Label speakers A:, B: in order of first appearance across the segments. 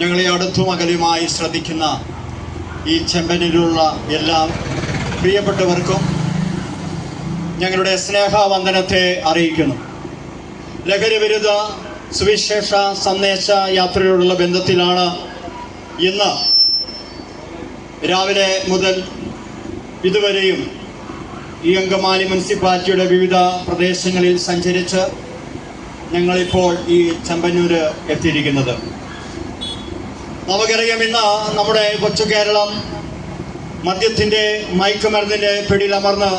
A: ഞങ്ങളെ അടുത്തും അകലുമായി ശ്രദ്ധിക്കുന്ന ഈ ചെമ്പനിലുള്ള എല്ലാ പ്രിയപ്പെട്ടവർക്കും ഞങ്ങളുടെ സ്നേഹവന്ദനത്തെ അറിയിക്കുന്നു. ലഹരി വിരുദ്ധ സുവിശേഷ സന്ദേശ യാത്രയോടുള്ള ബന്ധത്തിലാണ് ഇന്ന് രാവിലെ മുതൽ ഇതുവരെയും ഈ അങ്കമാലി മുനിസിപ്പാലിറ്റിയുടെ വിവിധ പ്രദേശങ്ങളിൽ സഞ്ചരിച്ച് ഞങ്ങളിപ്പോൾ ഈ ചെമ്പന്നൂര് എത്തിയിരിക്കുന്നത്. നമുക്കറിയാം ഇന്ന് നമ്മുടെ കൊച്ചു കേരളം മദ്യത്തിന്റെ മയക്കുമരുന്നിന്റെ പിടിയിലമർന്ന്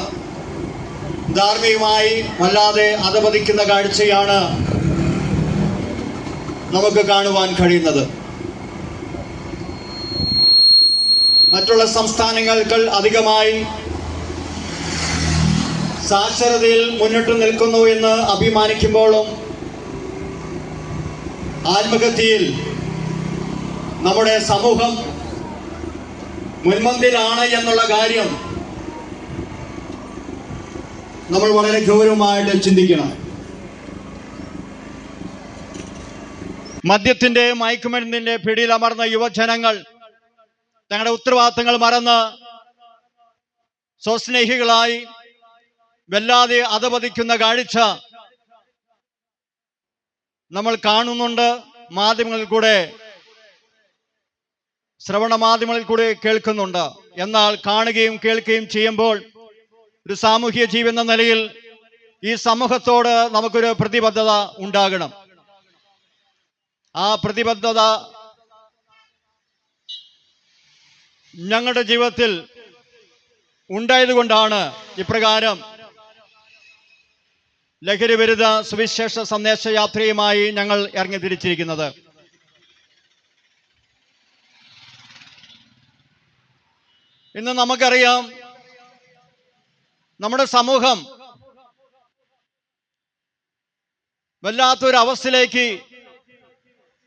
A: ധാർമ്മികമായി വല്ലാതെ അധപതിക്കുന്ന കാഴ്ചയാണ് നമുക്ക് കാണുവാൻ കഴിയുന്നത്. മറ്റുള്ള സംസ്ഥാനങ്ങൾക്ക് അധികമായി സാക്ഷരതയിൽ മുന്നിട്ട് നിൽക്കുന്നു എന്ന് അഭിമാനിക്കുമ്പോഴും ആത്മഹത്യയിൽ നമ്മുടെ സമൂഹം മുൻമന്തിലാണ് എന്നുള്ള കാര്യം നമ്മൾ വളരെ ഗൗരവമായിട്ട് ചിന്തിക്കണം. മദ്യത്തിന്റെ മയക്കുമരുന്നിന്റെ പിടിയിലമർന്ന യുവജനങ്ങൾ തങ്ങളുടെ ഉത്തരവാദിത്തങ്ങൾ മറന്ന് സ്വസ്നേഹികളായി വല്ലാതെ അധപതിക്കുന്ന കാഴ്ച നമ്മൾ കാണുന്നുണ്ട്. മാധ്യമങ്ങളിൽ കൂടെ ശ്രവണ മാധ്യമങ്ങളിൽ കൂടെ കേൾക്കുന്നുണ്ട്. എന്നാൽ കാണുകയും കേൾക്കുകയും ചെയ്യുമ്പോൾ ഒരു സാമൂഹ്യ ജീവൻ എന്ന നിലയിൽ ഈ സമൂഹത്തോട് നമുക്കൊരു പ്രതിബദ്ധത ഉണ്ടാകണം. ആ പ്രതിബദ്ധത ഞങ്ങളുടെ ജീവിതത്തിൽ ഉണ്ടായതുകൊണ്ടാണ് ഇപ്രകാരം ലഹരി വിരുദ്ധ സുവിശേഷ സന്ദേശ യാത്രയുമായി ഞങ്ങൾ ഇറങ്ങി തിരിച്ചിരിക്കുന്നത്. ഇന്ന് നമുക്കറിയാം നമ്മുടെ സമൂഹം വല്ലാത്തൊരവസ്ഥയിലേക്ക്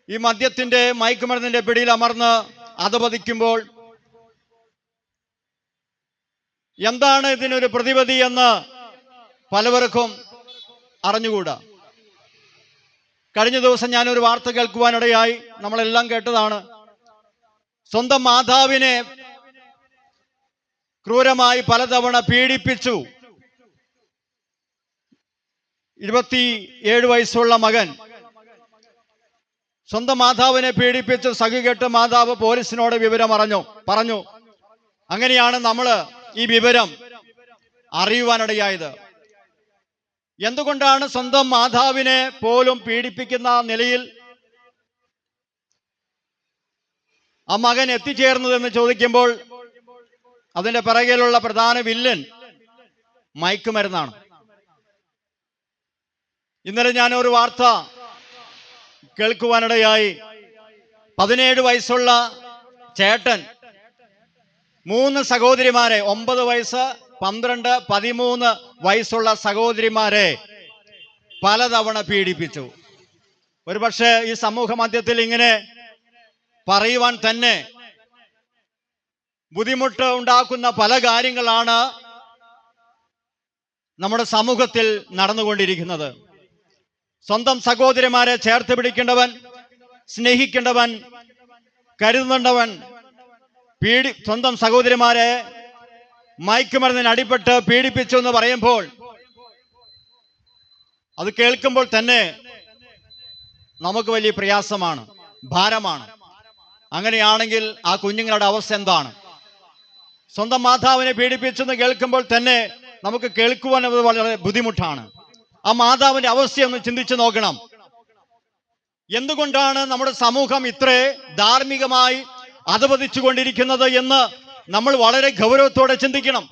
A: ഈ മദ്യത്തിന്റെ മയക്കുമരുന്നിന്റെ പിടിയിൽ അമർന്ന് അധപതിക്കുമ്പോൾ എന്താണ് ഇതിനൊരു പ്രതിവിധി എന്ന് പലവർക്കും അറിഞ്ഞുകൂടാ. കഴിഞ്ഞ ദിവസം ഞാനൊരു വാർത്ത കേൾക്കുവാനിടയായി നമ്മളെല്ലാം കേട്ടതാണ്. സ്വന്തം മാതാവിനെ ക്രൂരമായി പലതവണ പീഡിപ്പിച്ചു. ഇരുപത്തി ഏഴ് വയസ്സുള്ള മകൻ സ്വന്തം മാതാവിനെ പീഡിപ്പിച്ച് സഖികെട്ട് മാതാവ് പോലീസിനോട് വിവരം അറിഞ്ഞു. പറഞ്ഞു അങ്ങനെയാണ് നമ്മൾ ഈ വിവരം അറിയുവാനിടയായത്. എന്തുകൊണ്ടാണ് സ്വന്തം മാതാവിനെ പോലും പീഡിപ്പിക്കുന്ന നിലയിൽ ആ മകൻ എത്തിച്ചേർന്നതെന്ന് ചോദിക്കുമ്പോൾ അതിന്റെ പിറകിലുള്ള പ്രധാന വില്ലൻ മയക്കുമരുന്നാണ് ഇന്നലെ ഞാൻ ഒരു വാർത്ത കേൾക്കുവാനിടയായി. പതിനേഴ് വയസ്സുള്ള ചേട്ടൻ മൂന്ന് സഹോദരിമാരെ ഒമ്പത് വയസ്സ് പന്ത്രണ്ട് പതിമൂന്ന് വയസ്സുള്ള സഹോദരിമാരെ പലതവണ പീഡിപ്പിച്ചു. ഒരുപക്ഷെ ഈ സമൂഹ മധ്യത്തിൽ ഇങ്ങനെ പറയുവാൻ തന്നെ ബുദ്ധിമുട്ട് ഉണ്ടാക്കുന്ന പല കാര്യങ്ങളാണ് നമ്മുടെ സമൂഹത്തിൽ നടന്നുകൊണ്ടിരിക്കുന്നത്. സ്വന്തം സഹോദരിമാരെ ചേർത്ത് പിടിക്കേണ്ടവൻ സ്നേഹിക്കേണ്ടവൻ കരുതുന്നുണ്ടവൻ പീഡി സ്വന്തം സഹോദരിമാരെ മയക്കുമരുന്നിന് അടിപ്പെട്ട് പീഡിപ്പിച്ചു എന്ന് പറയുമ്പോൾ അത് കേൾക്കുമ്പോൾ തന്നെ നമുക്ക് വലിയ പ്രയാസമാണ് ഭാരമാണ്. അങ്ങനെയാണെങ്കിൽ ആ കുഞ്ഞുങ്ങളുടെ അവസ്ഥ എന്താണ്? സ്വന്തം മാതാവിനെ പീഡിപ്പിച്ചെന്ന് കേൾക്കുമ്പോൾ തന്നെ നമുക്ക് കേൾക്കുവാൻ അത് വളരെ ബുദ്ധിമുട്ടാണ്. ആ മാതാവിന്റെ അവസ്ഥയൊന്ന് ചിന്തിച്ചു നോക്കണം. എന്തുകൊണ്ടാണ് നമ്മുടെ സമൂഹം ഇത്രേ ധാർമ്മികമായി അധപതിച്ചു കൊണ്ടിരിക്കുന്നത് എന്ന് നമ്മൾ വളരെ ഗൗരവത്തോടെ ചിന്തിക്കണം.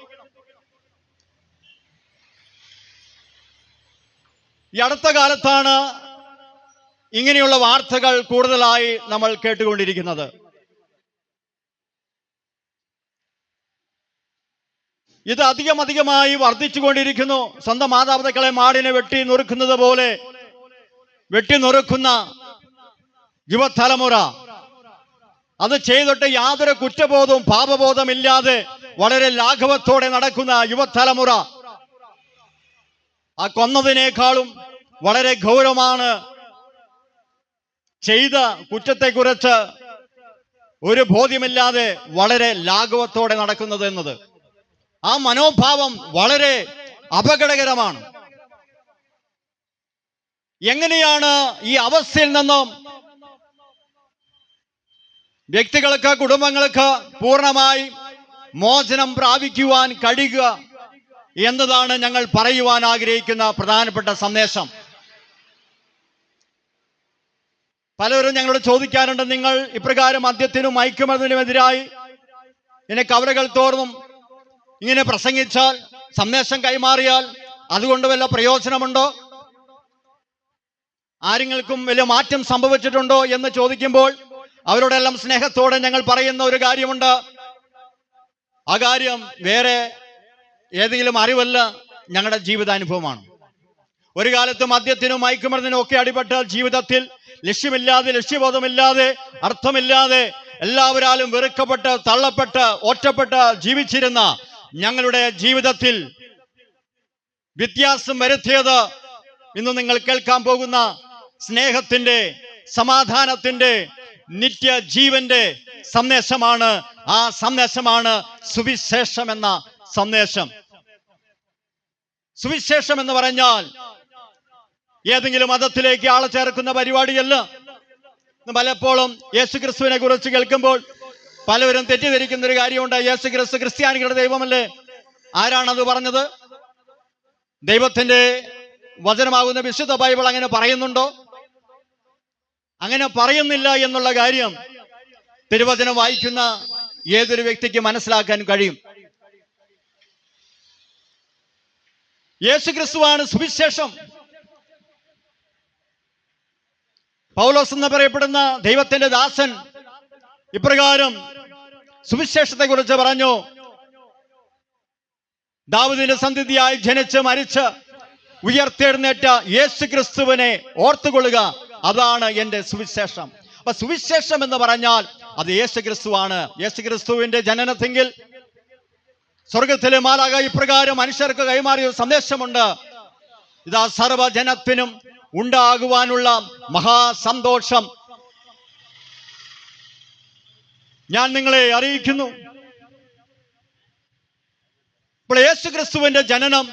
A: ഈ അടുത്ത കാലത്താണ് ഇങ്ങനെയുള്ള വാർത്തകൾ കൂടുതലായി നമ്മൾ കേട്ടുകൊണ്ടിരിക്കുന്നത്. ഇത് അധികം അധികമായി വർദ്ധിച്ചുകൊണ്ടിരിക്കുന്നു. സ്വന്തം മാതാപിതാക്കളെ മാടിനെ വെട്ടി നുറുക്കുന്നത് പോലെ. വെട്ടി നുറുക്കുന്ന യുവതലമുറ. അത് ചെയ്തിട്ട് യാതൊരു കുറ്റബോധവും പാപബോധമില്ലാതെ വളരെ ലാഘവത്തോടെ നടക്കുന്ന യുവതലമുറ. ആ കൊന്നതിനേക്കാളും വളരെ ഗൗരവമാണ് ചെയ്ത കുറ്റത്തെക്കുറിച്ച് ഒരു ബോധ്യമില്ലാതെ വളരെ ലാഘവത്തോടെ നടക്കുന്നത് എന്നത്. ആ മനോഭാവം വളരെ അപകടകരമാണ്. എങ്ങനെയാണ് ഈ അവസ്ഥയിൽ നിന്നും വ്യക്തികൾക്ക് കുടുംബങ്ങൾക്ക് പൂർണമായി മോചനം പ്രാപിക്കുവാൻ കഴിയുക എന്നതാണ് ഞങ്ങൾ പറയുവാൻ ആഗ്രഹിക്കുന്ന പ്രധാനപ്പെട്ട സന്ദേശം. പലരും ഞങ്ങളോട് ചോദിക്കാറുണ്ട് നിങ്ങൾ ഇപ്രകാരം മദ്യത്തിനും മയക്കുമരുന്നിനുമെതിരായി ഇങ്ങനെ കവറുകൾ തോറും ഇങ്ങനെ പ്രസംഗിച്ചാൽ സന്ദേശം കൈമാറിയാൽ അതുകൊണ്ട് വല്ല പ്രയോജനമുണ്ടോ? ആരെങ്കിലും വലിയ മാറ്റം സംഭവിച്ചിട്ടുണ്ടോ എന്ന് ചോദിക്കുമ്പോൾ അവരോടെല്ലാം സ്നേഹത്തോടെ ഞങ്ങൾ പറയുന്ന ഒരു കാര്യമുണ്ട്. ആ കാര്യം വേറെ ഏതെങ്കിലും അറിവല്ല ഞങ്ങളുടെ ജീവിതാനുഭവമാണ്. ഒരു കാലത്ത് മദ്യത്തിനും മയക്കുമരുന്നിനും ഒക്കെ അടിപെട്ടാൽ ജീവിതത്തിൽ ലക്ഷ്യമില്ലാതെ ലക്ഷ്യബോധമില്ലാതെ അർത്ഥമില്ലാതെ എല്ലാവരാലും വെറുക്കപ്പെട്ട് തള്ളപ്പെട്ട് ഒറ്റപ്പെട്ട് ജീവിച്ചിരുന്ന ഞങ്ങളുടെ ജീവിതത്തിൽ വ്യത്യാസം വരുത്തിയത് ഇന്ന് നിങ്ങൾ കേൾക്കാൻ പോകുന്ന സ്നേഹത്തിന്റെ സമാധാനത്തിന്റെ നിത്യ ജീവന്റെ സന്ദേശമാണ്. ആ സന്ദേശമാണ് സുവിശേഷം എന്ന സന്ദേശം. സുവിശേഷം എന്ന് പറഞ്ഞാൽ ഏതെങ്കിലും മതത്തിലേക്ക് ആളെ ചേർക്കുന്ന പരിപാടിയല്ല. പലപ്പോഴും യേശുക്രിസ്തുവിനെ കുറിച്ച് കേൾക്കുമ്പോൾ പലവരും തെറ്റിദ്ധരിക്കുന്ന ഒരു കാര്യമുണ്ട്. യേശു ക്രിസ്തു ക്രിസ്ത്യാനികളുടെ ദൈവമല്ലേ? ആരാണത് പറഞ്ഞത്? ദൈവത്തിന്റെ വചനമാകുന്ന വിശുദ്ധ ബൈബിൾ അങ്ങനെ പറയുന്നുണ്ടോ? അങ്ങനെ പറയുന്നില്ല എന്നുള്ള കാര്യം തിരുവചനം വായിക്കുന്ന ഏതൊരു വ്യക്തിക്ക് മനസ്സിലാക്കാൻ കഴിയും. യേശു ക്രിസ്തുവാണ് സുവിശേഷം. പൗലോസ് എന്ന് പറയപ്പെടുന്ന ദൈവത്തിന്റെ ദാസൻ ഇപ്രകാരം സുവിശേഷത്തെ കുറിച്ച് പറഞ്ഞു. ദാവൂദിന്റെ സന്ധിതിയായി ജനിച്ച് മരിച്ച് ഉയർത്തെഴുന്നേറ്റ യേശു ക്രിസ്തുവിനെ ഓർത്തുകൊള്ളുക അതാണ് എന്റെ സുവിശേഷം. അപ്പൊ സുവിശേഷം എന്ന് പറഞ്ഞാൽ അത് യേശു ക്രിസ്തുവാണ് യേശു ക്രിസ്തുവിന്റെ ജനനത്തെങ്കിൽ സ്വർഗത്തിലെ മാലാക ഇപ്രകാരം മനുഷ്യർക്ക് കൈമാറിയ സന്ദേശമുണ്ട്. ഇതാ സർവജനത്തിനും ഉണ്ടാകുവാനുള്ള മഹാസന്തോഷം ഞാൻ നിങ്ങളെ അറിയിക്കുന്നു. ഇപ്പോൾ യേശു ക്രിസ്തുവിന്റെ ജനനം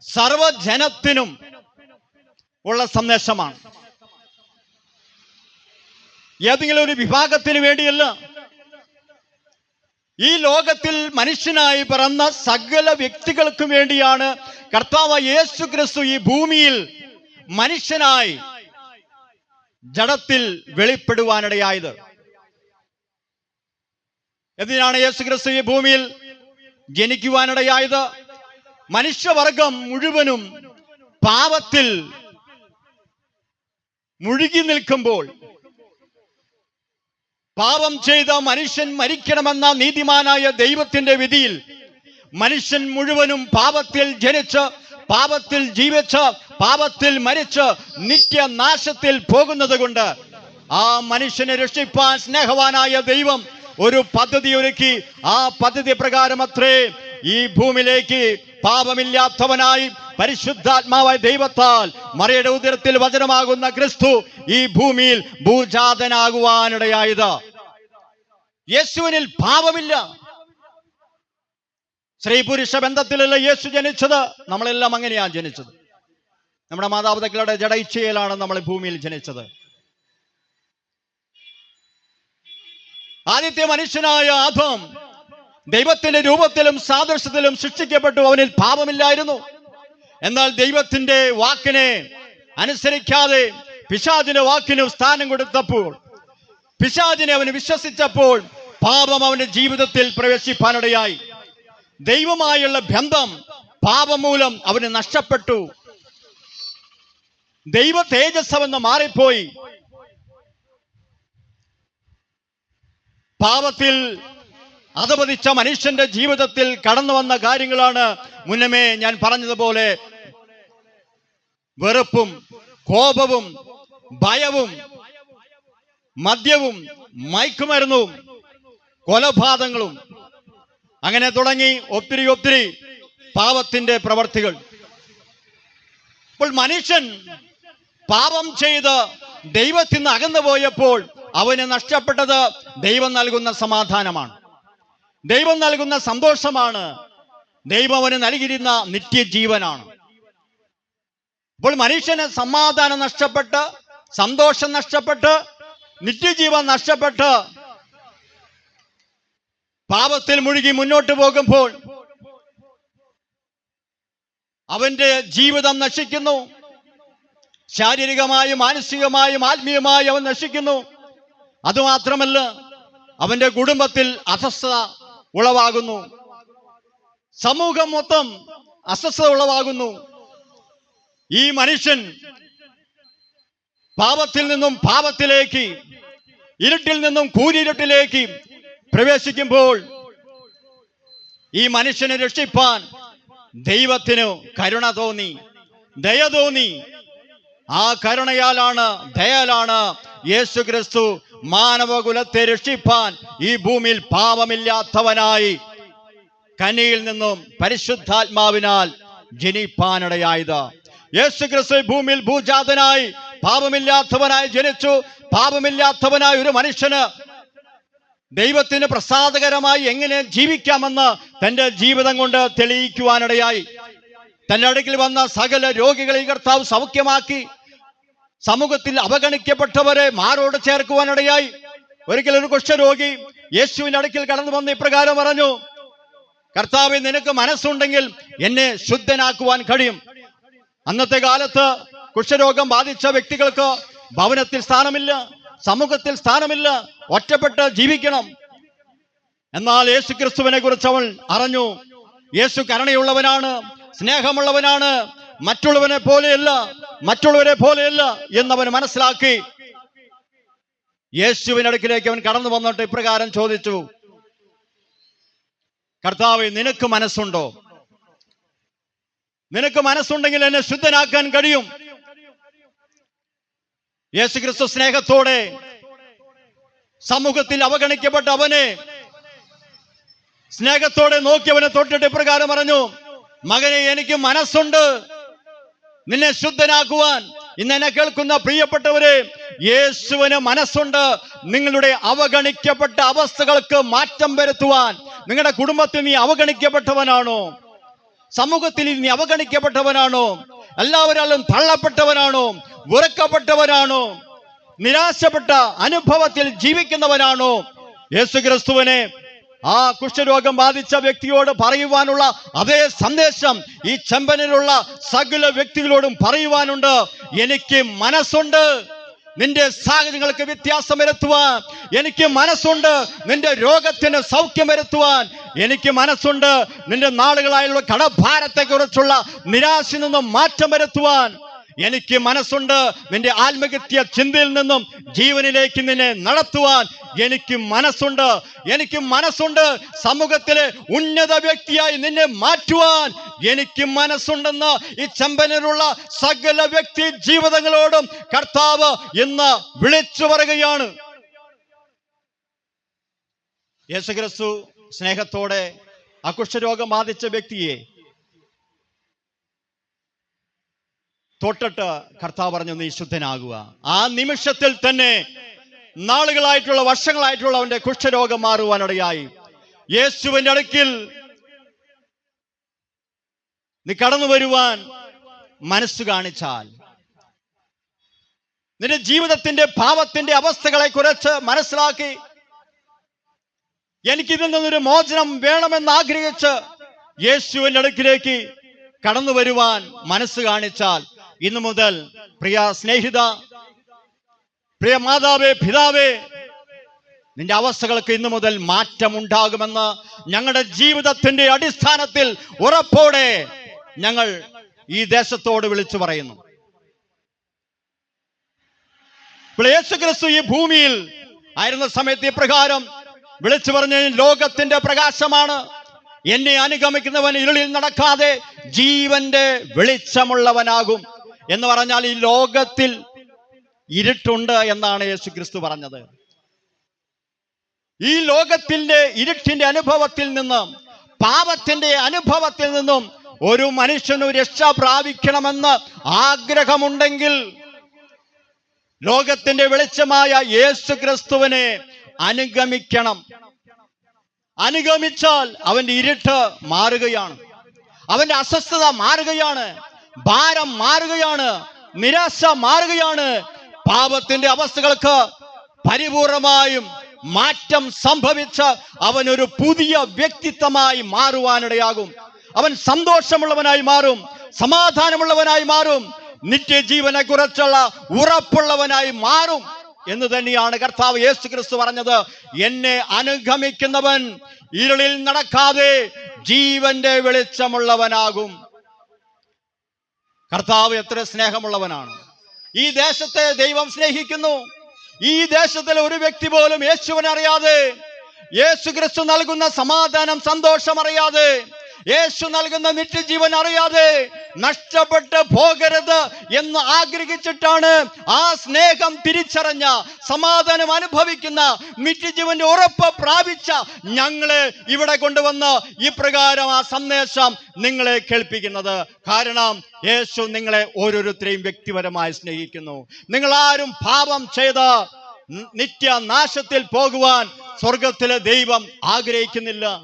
A: സർവജനത്തിനും ഉള്ള സന്ദേശമാണ്. ഏതെങ്കിലും ഒരു വിഭാഗത്തിന് വേണ്ടിയല്ല. ഈ ലോകത്തിൽ മനുഷ്യനായി പിറന്ന സകല വ്യക്തികൾക്കും വേണ്ടിയാണ് കർത്താവ് യേശു ക്രിസ്തു ഈ ഭൂമിയിൽ മനുഷ്യനായി ജഡത്തിൽ വെളിപ്പെടുവാനിടയായത്. എന്തിനാണ് യേശു ക്രിസ്തു ഈ ഭൂമിയിൽ ജനിക്കുവാനിടയായത്? മനുഷ്യവർഗം മുഴുവനും പാപത്തിൽ മുഴുകി നിൽക്കുമ്പോൾ പാപം ചെയ്ത മനുഷ്യൻ മരിക്കണമെന്ന നീതിമാനായ ദൈവത്തിന്റെ വിധിയിൽ മനുഷ്യൻ മുഴുവനും പാപത്തിൽ ജനിച്ച് പാപത്തിൽ ജീവിച്ച് പാപത്തിൽ മരിച്ച് നിത്യനാശത്തിൽ പോകുന്നത് കൊണ്ട് ആ മനുഷ്യനെ രക്ഷിപ്പാൻ സ്നേഹവാനായ ദൈവം ഒരു പദ്ധതി ഒരുക്കി. ആ പദ്ധതി പ്രകാരം അത്രേ ഈ ഭൂമിയിലേക്ക് പാപമില്ലാത്തവനായി പരിശുദ്ധാത്മാവായ ദൈവത്താൽ മറിയുടെ ഉദരത്തിൽ വചനമാകുന്ന ക്രിസ്തു ഈ ഭൂമിയിൽ ഭൂജാതനാകുവാനിടയായത്. യേശുവിനിൽ പാപമില്ല. സ്ത്രീ പുരുഷ ബന്ധത്തിലല്ല യേശു ജനിച്ചത്. നമ്മളെല്ലാം അങ്ങനെയാണ് ജനിച്ചത്. നമ്മുടെ മാതാപിതാക്കളുടെ ജഡയിച്ചയിലാണ് നമ്മൾ ഭൂമിയിൽ ജനിച്ചത്. ആദ്യത്തെ മനുഷ്യനായ ആദം ദൈവത്തിന്റെ രൂപത്തിലും സാദൃശ്യത്തിലും സൃഷ്ടിക്കപ്പെട്ടു. അവനിൽ പാപമില്ലായിരുന്നു. എന്നാൽ ദൈവത്തിന്റെ വാക്കിനെ അനുസരിക്കാതെ പിശാചിന്റെ വാക്കിന് സ്ഥാനം കൊടുത്തപ്പോൾ പിശാചിനെ അവന് വിശ്വസിച്ചപ്പോൾ പാപം അവന്റെ ജീവിതത്തിൽ പ്രവേശിപ്പാനിടയായി. ദൈവമായുള്ള ബന്ധം പാപം മൂലം അവന് നഷ്ടപ്പെട്ടു. ദൈവ തേജസ് മാറിപ്പോയി. പാപത്തിൽ അധപതിച്ച മനുഷ്യന്റെ ജീവിതത്തിൽ കടന്നു വന്ന കാര്യങ്ങളാണ് മുന്നമേ ഞാൻ പറഞ്ഞതുപോലെ. വെറുപ്പും കോപവും ഭയവും മദ്യവും മയക്കുമരുന്നും കൊലപാതകങ്ങളും. അങ്ങനെ തുടങ്ങി ഒത്തിരി ഒത്തിരി പാപത്തിന്റെ പ്രവർത്തികൾ. അപ്പോൾ മനുഷ്യൻ പാപം ചെയ്ത് ദൈവത്തിൽ നിന്ന് അകന്നു പോയപ്പോൾ അവന് നഷ്ടപ്പെട്ടത് ദൈവം നൽകുന്ന സമാധാനമാണ്. ദൈവം നൽകുന്ന സന്തോഷമാണ്. ദൈവം അവന് നൽകിയിരുന്ന നിത്യജീവനാണ്. അപ്പോൾ മനുഷ്യന് സമാധാനം നഷ്ടപ്പെട്ട് സന്തോഷം നഷ്ടപ്പെട്ട് നിത്യജീവൻ നഷ്ടപ്പെട്ട് പാപത്തിൽ മുഴുകി മുന്നോട്ട് പോകുമ്പോൾ അവന്റെ ജീവിതം നശിക്കുന്നു. ശാരീരികമായും മാനസികമായും ആത്മീയമായും അവൻ നശിക്കുന്നു. അതുമാത്രമല്ല അവന്റെ കുടുംബത്തിൽ അസ്വസ്ഥത ഉളവാകുന്നു. സമൂഹം മൊത്തം അസ്വസ്ഥത ഉളവാകുന്നു. ഈ മനുഷ്യൻ പാപത്തിൽ നിന്നും പാപത്തിലേക്ക് ഇരുട്ടിൽ നിന്നും കൂരിരുട്ടിലേക്ക് പ്രവേശിക്കുമ്പോൾ ഈ മനുഷ്യനെ രക്ഷിപ്പാൻ ദൈവത്തിന് കരുണ തോന്നി ദയ തോന്നി. ആ കരുണയാലാണ് ദയാലാണ് യേശു ക്രിസ്തു മാനവകുലത്തെ രക്ഷിപ്പാൻ ഈ ഭൂമിയിൽ പാപമില്ലാത്തവനായി കനിയിൽ നിന്നും പരിശുദ്ധാത്മാവിനാൽ ജനിപ്പാനിടയായത്. യേശു ക്രിസ്തു ഭൂമിയിൽ ഭൂജാതനായി പാപമില്ലാത്തവനായി ജനിച്ചു. പാപമില്ലാത്തവനായ ഒരു മനുഷ്യന് ദൈവത്തിന് പ്രസാദകരമായി എങ്ങനെ ജീവിക്കാമെന്ന് തന്റെ ജീവിതം കൊണ്ട് തെളിയിക്കുവാനിടയായി. തന്റെ അടുക്കിൽ വന്ന സകല രോഗികളെ കർത്താവ് സൗഖ്യമാക്കി. സമൂഹത്തിൽ അവഗണിക്കപ്പെട്ടവരെ മാറോട് ചേർക്കുവാനിടയായി. ഒരിക്കൽ ഒരു കുഷ്ഠരോഗി യേശുവിന്റെ അടുക്കൽ കടന്നു വന്ന് ഇപ്രകാരം പറഞ്ഞു കർത്താവ് നിനക്ക് മനസ്സുണ്ടെങ്കിൽ എന്നെ ശുദ്ധനാക്കുവാൻ കഴിയും. അന്നത്തെ കാലത്ത് കുഷ്ഠരോഗം ബാധിച്ച വ്യക്തികൾക്ക് ഭവനത്തിൽ സ്ഥാനമില്ല സമൂഹത്തിൽ സ്ഥാനമില്ല ഒറ്റപ്പെട്ട് ജീവിക്കണം. എന്നാൽ യേശു ക്രിസ്തുവിനെ കുറിച്ച് അവൾ അറിഞ്ഞു. യേശു കരുണയുള്ളവനാണ് സ്നേഹമുള്ളവനാണ് മറ്റുള്ളവനെ പോലെയല്ല മറ്റുള്ളവരെ പോലെയല്ല എന്നവൻ മനസ്സിലാക്കി. യേശുവിന്റെ അടുക്കിലേക്ക് അവൻ കടന്നു വന്നിട്ട് ഇപ്രകാരം ചോദിച്ചു കർത്താവ് നിനക്ക് മനസ്സുണ്ടോ? നിനക്ക് മനസ്സുണ്ടെങ്കിൽ എന്നെ ശുദ്ധനാക്കാൻ കഴിയും. യേശു ക്രിസ്തു സ്നേഹത്തോടെ സമൂഹത്തിൽ അവഗണിക്കപ്പെട്ട അവനെ സ്നേഹത്തോടെ നോക്കി അവനെ തൊട്ടിട്ട് ഇപ്രകാരം പറഞ്ഞു മകനെ എനിക്ക് മനസ്സുണ്ട്. നിന്നെ ശുദ്ധനാക്കുവാൻ ഇന്ന് എന്നെ കേൾക്കുന്ന പ്രിയപ്പെട്ടവരെ യേശുവിന് മനസ്സുണ്ട്. നിങ്ങളുടെ അവഗണിക്കപ്പെട്ട അവസ്ഥകൾക്ക് മാറ്റം വരുത്തുവാൻ. നിങ്ങളുടെ കുടുംബത്തിൽ നീ അവഗണിക്കപ്പെട്ടവനാണോ? സമൂഹത്തിൽ നീ അവഗണിക്കപ്പെട്ടവനാണോ? എല്ലാവരാലും തള്ളപ്പെട്ടവനാണോ? വെറുക്കപ്പെട്ടവനാണോ? നിരാശപ്പെട്ട അനുഭവത്തിൽ ജീവിക്കുന്നവനാണോ? യേശു ക്രിസ്തുവിനെ ആ കുഷ്ഠരോഗം ബാധിച്ച വ്യക്തിയോട് പറയുവാനുള്ള അതേ സന്ദേശം ഈ ചെമ്പനിലുള്ള സകല വ്യക്തികളോടും പറയുവാനുണ്ട്. എനിക്ക് മനസ്സുണ്ട്. നിന്റെ സാഹചര്യങ്ങൾക്ക് വ്യത്യാസം വരുത്തുവാൻ. എനിക്ക് മനസ്സുണ്ട്. നിന്റെ രോഗത്തിന് സൗഖ്യം വരുത്തുവാൻ. എനിക്ക് മനസ്സുണ്ട്. നിന്റെ നാളുകളായുള്ള കടഭാരത്തെ കുറിച്ചുള്ള നിരാശ നിന്നും മാറ്റം വരുത്തുവാൻ. എനിക്ക് മനസ്സുണ്ട്. നിന്റെ ആത്മഹത്യ ചിന്തയിൽ നിന്നും ജീവനിലേക്ക് നിന്നെ നടത്തുവാൻ. എനിക്ക് മനസ്സുണ്ട് എനിക്ക് മനസ്സുണ്ട്. സമൂഹത്തിലെ ഉന്നത വ്യക്തിയായി നിന്നെ മാറ്റുവാൻ എനിക്ക് മനസ്സുണ്ടെന്ന് ഈ ചെമ്പനിലുള്ള സകല വ്യക്തി ജീവിതങ്ങളോടും കർത്താവ് ഇന്ന് വിളിച്ചു പറയുകയാണ്. യേശുക്രിസ്തു സ്നേഹത്തോടെ അകുഷ്ഠരോഗം ബാധിച്ച വ്യക്തിയെ തൊട്ടിട്ട് കർത്താവ് പറഞ്ഞു നീ ശുദ്ധനാകുക. ആ നിമിഷത്തിൽ തന്നെ നാളുകളായിട്ടുള്ള വർഷങ്ങളായിട്ടുള്ള അവന്റെ കുഷ്ഠരോഗം മാറുവാനിടയായി. യേശുവിന്റെ അടുക്കിൽ നീ കടന്നു വരുവാൻ മനസ്സ് കാണിച്ചാൽ. നിന്റെ ജീവിതത്തിന്റെ പാപത്തിന്റെ അവസ്ഥകളെ കുറിച്ച് മനസ്സിലാക്കി. എനിക്കിതിൽ നിന്നൊരു മോചനം വേണമെന്ന് ആഗ്രഹിച്ച് യേശുവിന്റെ അടുക്കിലേക്ക് കടന്നു വരുവാൻ മനസ്സ് കാണിച്ചാൽ ഇന്നു മുതൽ പ്രിയ സ്നേഹിത പ്രിയ മാതാവേ പിതാവേ നിന്റെ അവസ്ഥകൾക്ക് ഇന്നു മുതൽ മാറ്റമുണ്ടാകുമെന്ന് ഞങ്ങളുടെ ജീവിതത്തിന്റെ അടിസ്ഥാനത്തിൽ ഉറപ്പോടെ ഞങ്ങൾ ഈ ദേശത്തോട് വിളിച്ചു പറയുന്നു. യേശു ക്രിസ്തു ഈ ഭൂമിയിൽ ആയിരുന്ന സമയത്ത് ഇപ്രകാരം വിളിച്ചു പറഞ്ഞ ലോകത്തിന്റെ പ്രകാശമാണ്. എന്നെ അനുഗമിക്കുന്നവൻ ഇരുളിൽ നടക്കാതെ ജീവന്റെ വെളിച്ചമുള്ളവനാകും എന്ന് പറഞ്ഞാൽ ഈ ലോകത്തിൽ ഇരുട്ടുണ്ട് എന്നാണ് യേശു ക്രിസ്തു പറഞ്ഞത്. ഈ ലോകത്തിന്റെ ഇരുട്ടിന്റെ അനുഭവത്തിൽ നിന്നും പാപത്തിന്റെ അനുഭവത്തിൽ നിന്നും ഒരു മനുഷ്യനു രക്ഷ പ്രാപിക്കണമെന്ന് ആഗ്രഹമുണ്ടെങ്കിൽ ലോകത്തിന്റെ വെളിച്ചമായ യേശു ക്രിസ്തുവിനെ അനുഗമിക്കണം. അനുഗമിച്ചാൽ അവന്റെ ഇരുട്ട് മാറുകയാണ്. അവന്റെ അസ്വസ്ഥത മാറുകയാണ്. ഭാരം മാറുകയാണ്. നിരാശ മാറുകയാണ്. പാപത്തിന്റെ അവസ്ഥകൾക്ക് പരിപൂർണമായും മാറ്റം സംഭവിച്ച് അവനൊരു പുതിയ വ്യക്തിത്വമായി മാറുവാനിടയാകും. അവൻ സന്തോഷമുള്ളവനായി മാറും സമാധാനമുള്ളവനായി മാറും നിത്യജീവനെ കുറിച്ചുള്ള ഉറപ്പുള്ളവനായി മാറും എന്ന് തന്നെയാണ് കർത്താവ് യേശു ക്രിസ്തു പറഞ്ഞത്. എന്നെ അനുഗമിക്കുന്നവൻ ഇരുളിൽ നടക്കാതെ ജീവന്റെ വെളിച്ചമുള്ളവനാകും. കർത്താവ് എത്ര സ്നേഹമുള്ളവനാണ്. ഈ ദേശത്തെ ദൈവം സ്നേഹിക്കുന്നു. ഈ ദേശത്തിലെ ഒരു വ്യക്തി പോലും യേശുവിനെ അറിയാതെ യേശു ക്രിസ്തു നൽകുന്ന സമാധാനം സന്തോഷം അറിയാതെ യേശു നൽകുന്ന നിത്യജീവൻ അറിയാതെ നഷ്ടപ്പെട്ട് പോകരുത് എന്ന് ആഗ്രഹിച്ചിട്ടാണ് ആ സ്നേഹം തിരിച്ചറിഞ്ഞ സമാധാനം അനുഭവിക്കുന്ന നിത്യജീവന്റെ ഉറപ്പ് പ്രാപിച്ച ഞങ്ങളെ ഇവിടെ കൊണ്ടുവന്ന് ഇപ്രകാരം ആ സന്ദേശം നിങ്ങളെ കേൾപ്പിക്കുന്നത്. കാരണം യേശു നിങ്ങളെ ഓരോരുത്തരെയും വ്യക്തിപരമായി സ്നേഹിക്കുന്നു. നിങ്ങൾ ആരും പാപം ചെയ്ത നിത്യനാശത്തിൽ പോകുവാൻ സ്വർഗത്തിലെ ദൈവം ആഗ്രഹിക്കുന്നില്ല.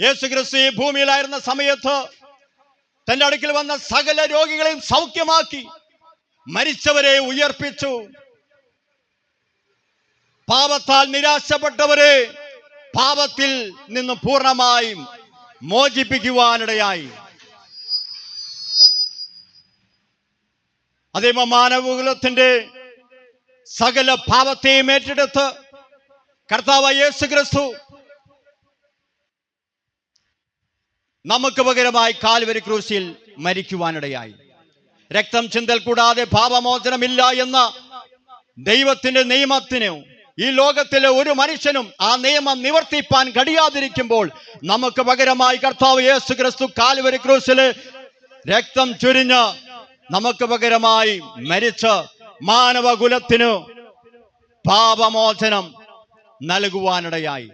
A: യേശു ക്രിസ്തു ഈ ഭൂമിയിലായിരുന്ന സമയത്ത് തന്റെ അടുക്കൽ വന്ന സകല രോഗികളെയും സൗഖ്യമാക്കി മരിച്ചവരെ ഉയർപ്പിച്ചു. പാപത്താൽ നിരാശപ്പെട്ടവരെ പാപത്തിൽ നിന്ന് പൂർണമായും മോചിപ്പിക്കുവാനിടയായി. അതേ മാനവകുലത്തിന്റെ സകല പാപത്തെയും ഏറ്റെടുത്ത് കർത്താവ് യേശു ക്രിസ്തു നമുക്ക് പകരമായി കാൽവരി ക്രൂശിൽ മരിക്കുവാനിടയായി. രക്തം ചിന്തൽ കൂടാതെ പാപമോചനമില്ല എന്ന ദൈവത്തിന്റെ നിയമത്തിന് ഈ ലോകത്തിലെ ഒരു മനുഷ്യനും ആ നിയമം നിവർത്തിപ്പാൻ കഴിയാതിരിക്കുമ്പോൾ നമുക്ക് പകരമായി കർത്താവ് യേശു ക്രിസ്തു കാൽവരി ക്രൂശിൽ രക്തം ചുരിഞ്ഞ് നമുക്ക് പകരമായി മരിച്ച് മാനവകുലത്തിനു പാപമോചനം നൽകുവാനിടയായി.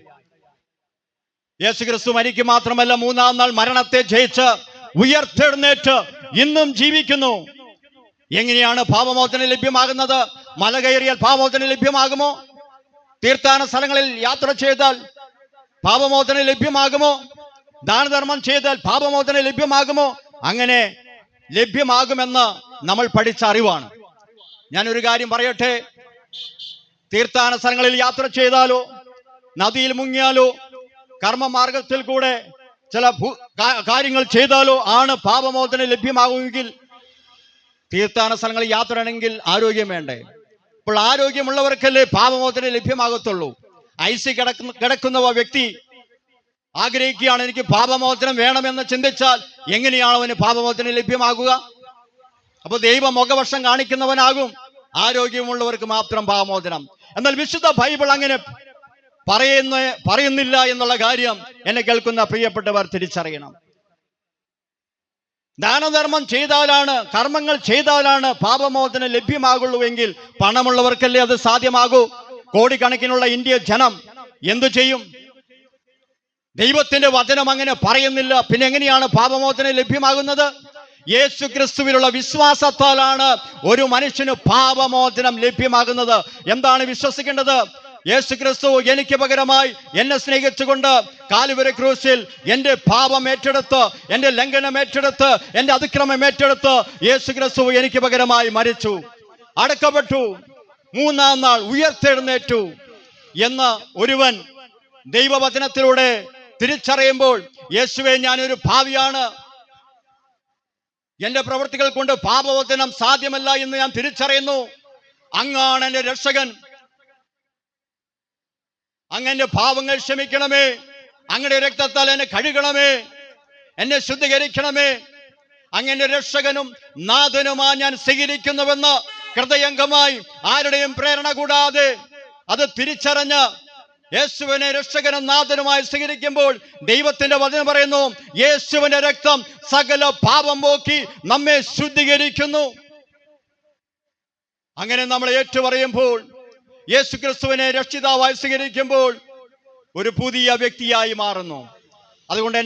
A: യേശുക്രിസ്തു മരിക്ക് മാത്രമല്ല മൂന്നാം നാൾ മരണത്തെ ജയിച്ച് ഉയർത്തെഴുന്നേറ്റ് ഇന്നും ജീവിക്കുന്നു. എങ്ങനെയാണ് പാപമോചനം ലഭ്യമാകുന്നത്? മല കയറിയാൽ പാപമോചനം ലഭ്യമാകുമോ? തീർത്ഥാന സ്ഥലങ്ങളിൽ യാത്ര ചെയ്താൽ പാപമോചനം ലഭ്യമാകുമോ? ദാനധർമ്മം ചെയ്താൽ പാപമോചനം ലഭ്യമാകുമോ? അങ്ങനെ ലഭ്യമാകുമെന്ന് നമ്മൾ പഠിച്ച അറിവാണ്. ഞാനൊരു കാര്യം പറയട്ടെ? തീർത്ഥാന സ്ഥലങ്ങളിൽ യാത്ര ചെയ്താലോ? നദിയിൽ മുങ്ങിയാലോ? കർമ്മമാർഗത്തിൽ കൂടെ ചില കാര്യങ്ങൾ ചെയ്താലോ ആണ് പാപമോചനം ലഭ്യമാകുമെങ്കിൽ തീർത്ഥാടന സ്ഥലങ്ങളിൽ യാത്രയാണെങ്കിൽ ആരോഗ്യം വേണ്ടേ? ഇപ്പോൾ ആരോഗ്യമുള്ളവർക്കല്ലേ പാപമോചനം ലഭ്യമാകത്തുള്ളൂ? ഐസി കിടക്കുന്ന കിടക്കുന്ന വ്യക്തി ആഗ്രഹിക്കുകയാണ് എനിക്ക് പാപമോചനം വേണമെന്ന് ചിന്തിച്ചാൽ എങ്ങനെയാണ് അവന് പാപമോചനം ലഭ്യമാകുക? അപ്പൊ ദൈവ മുഖവർഷം കാണിക്കുന്നവനാകും. ആരോഗ്യമുള്ളവർക്ക് മാത്രം പാപമോചനം. എന്നാൽ വിശുദ്ധ ബൈബിൾ അങ്ങനെ പറയുന്ന പറയുന്നില്ല എന്നുള്ള കാര്യം എന്നെ കേൾക്കുന്ന പ്രിയപ്പെട്ടവർ തിരിച്ചറിയണം. ദാനധർമ്മം ചെയ്താലാണ് കർമ്മങ്ങൾ ചെയ്താലാണ് പാപമോചനം ലഭ്യമാകുള്ളൂ എങ്കിൽ പണമുള്ളവർക്കല്ലേ അത് സാധ്യമാകൂ? കോടിക്കണക്കിനുള്ള ഇന്ത്യ ജനം എന്തു ചെയ്യും? ദൈവത്തിന്റെ വചനം അങ്ങനെ പറയുന്നില്ല. പിന്നെ എങ്ങനെയാണ് പാപമോചനം ലഭ്യമാകുന്നത്? യേശു ക്രിസ്തുവിലുള്ള വിശ്വാസത്താലാണ് ഒരു മനുഷ്യന് പാപമോചനം ലഭ്യമാകുന്നത്. എന്താണ് വിശ്വസിക്കേണ്ടത്? യേശു ക്രിസ്തു എനിക്ക് പകരമായി എന്നെ സ്നേഹിച്ചുകൊണ്ട് കാലുവര ക്രൂസിൽ എന്റെ പാപം ഏറ്റെടുത്ത് എന്റെ ലംഘനം ഏറ്റെടുത്ത് എന്റെ അതിക്രമം ഏറ്റെടുത്ത് യേശു ക്രിസ്തു എനിക്ക് പകരമായി മരിച്ചു. അടക്കപ്പെട്ടു. മൂന്നാം നാൾ ഉയർത്തെഴുന്നേറ്റു എന്ന ഒരുവൻ ദൈവവചനത്തിലൂടെ തിരിച്ചറിയുമ്പോൾ യേശുവെ ഞാനൊരു ഭാവിയാണ്. എന്റെ പ്രവൃത്തികൾ കൊണ്ട് പാപവചനം സാധ്യമല്ല എന്ന് ഞാൻ തിരിച്ചറിയുന്നു. അങ്ങാണ് എന്റെ രക്ഷകൻ. അങ്ങന്റെ പാവങ്ങൾ ക്ഷമിക്കണമേ. അങ്ങയുടെ രക്തത്താൽ എന്നെ കഴുകണമേ. എന്നെ ശുദ്ധീകരിക്കണമേ. അങ്ങനെ രക്ഷകനും നാഥനുമാ ഞാൻ സ്വീകരിക്കുന്നുവെന്ന് ഹൃദയംഗമായി ആരുടെയും പ്രേരണ കൂടാതെ അത് തിരിച്ചറിഞ്ഞ് യേശുവിനെ രക്ഷകനും നാഥനുമായി സ്വീകരിക്കുമ്പോൾ ദൈവത്തിന്റെ വചനം പറയുന്നു യേശുവിന്റെ രക്തം സകല പാപം പോക്കി നമ്മെ ശുദ്ധീകരിക്കുന്നു. അങ്ങനെ നമ്മൾ ഏറ്റുപറയുമ്പോൾ യേശു ക്രിസ്തുവിനെ രക്ഷിതാവായി സ്വീകരിക്കുമ്പോൾ ഒരു പുതിയ വ്യക്തിയായി മാറുന്നു. അതുകൊണ്ട്